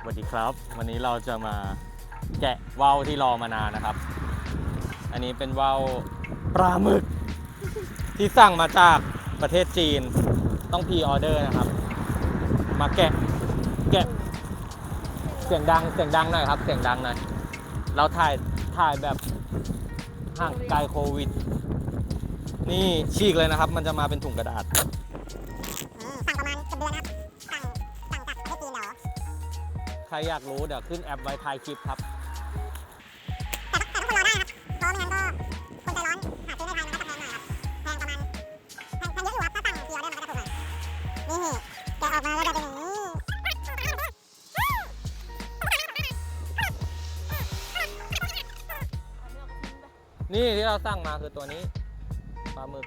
สวัสดีครับ วันนี้เราจะมาแกะว่าวที่รอมานานนะครับ อันนี้เป็นว่าวปลาหมึก ที่สั่งมาจากประเทศจีน ต้องพีออเดอร์นะครับ มาแกะแกะเสียงดังเสียงดังหน่อยครับ เสียงดังหน่อยเราถ่ายถ่ายแบบห่างไกลโควิด นี่ฉีกเลยนะครับ มันจะมาเป็นถุงกระดาษ สั่งประมาณเกือบเดือนครับ ใครอยากรู้เดี๋ยวขึ้นแอปไว้ท้ายคลิปครับแต่ต้องคนรอได้นะครับเพราะไม่งั้นก็คนใจร้อนหาซื้อในไทยมันก็จะแพงหน่อยครับแพงประมาณแพงเยอะอยู่ครับถ้าสั่งที่เราได้มันก็ถูกมากนี่แกออกมาแล้วจะเป็นอย่างนี้นี่ที่เราสั่งมาคือตัวนี้ปลาหมึก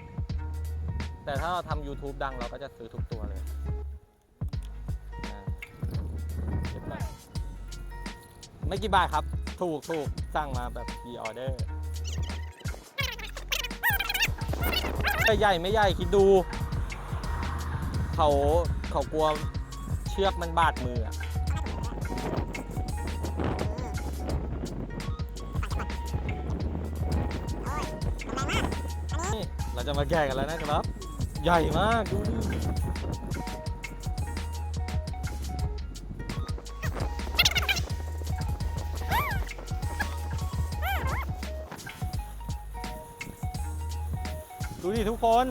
แต่ถ้าเราทำ YouTube ดังเราก็จะซื้อทุกตัวเลย ไม่กี่บาทครับ ถูกถูกสั่งมาแบบมีออเดอร์ใหญ่ไม่ใหญ่คิดดู เขาเขากลัวเชือกมันบาดมืออะนี่เราจะมาแกะกันแล้วนะครับ ใหญ่มากดูดิ ดูดิทุกคน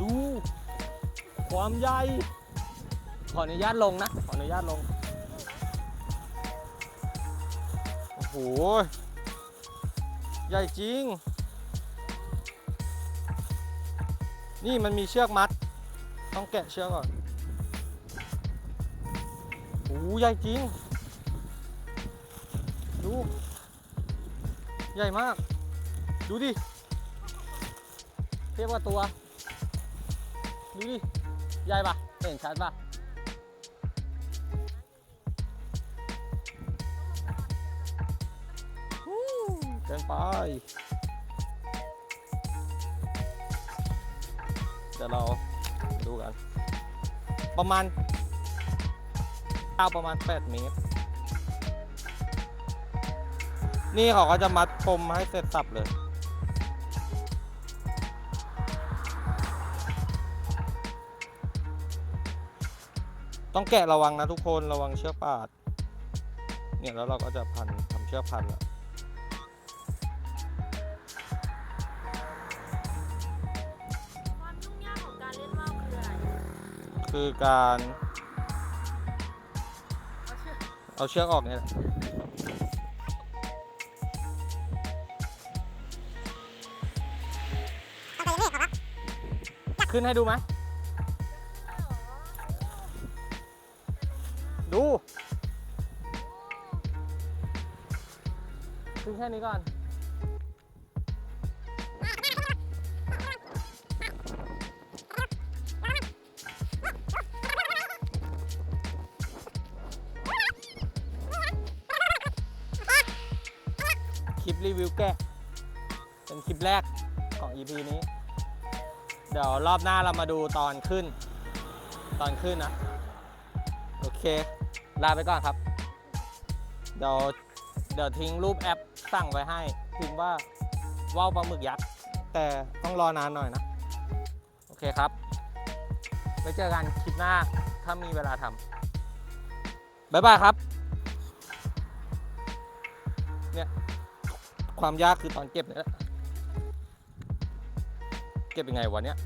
ดู ความใหญ่ ขออนุญาตลงนะ ขออนุญาตลง โอ้โห ใหญ่จริง นี่มันมีเชือกมัด ต้องแกะเชือกก่อนโอ้โหใหญ่จริง ดู ใหญ่มาก ดูดิ เทียบกับตัว ดูดิ ใหญ่ปะเห็นชัดปะเกินไปเดี๋ยวเราดูกัน ประมาณยาประมาณ 8 เมตร นี่เขาก็จะมัดปมให้เสร็จสับเลย ต้องแกะระวังนะทุกคนระวังเชือกปาด เนี่ยแล้วเราก็จะพันทำเชือกพันแล้วความยุ่งยากของการเล่นว่าวคืออะไรคือการเอาเชือกเอาเชือกออกเนี่ยแหละต้องไปเรื่อยๆครับขึ้นให้ดูไหม ดูขึ้นแค่นี้ก่อน คลิปรีวิวแกะเป็นคลิปแรกของ EP นี้ เดี๋ยวรอบหน้าเรามาดูตอนขึ้น ตอนขึ้นนะ โอเค ลาไปก่อนครับ เดี๋ยวเดี๋ยวทิ้งรูปแอปสั่งไว้ให้พิมพ์ว่าว่าวปลาหมึกยักษ์แต่ต้องรอนานหน่อยนะ โอเคครับไว้เจอกันคลิปหน้าถ้ามีเวลาทำบ๊ายบายครับ เนี่ย ความยากคือตอนเก็บเนี่ยแหละเก็บยังไงวะเนี่ย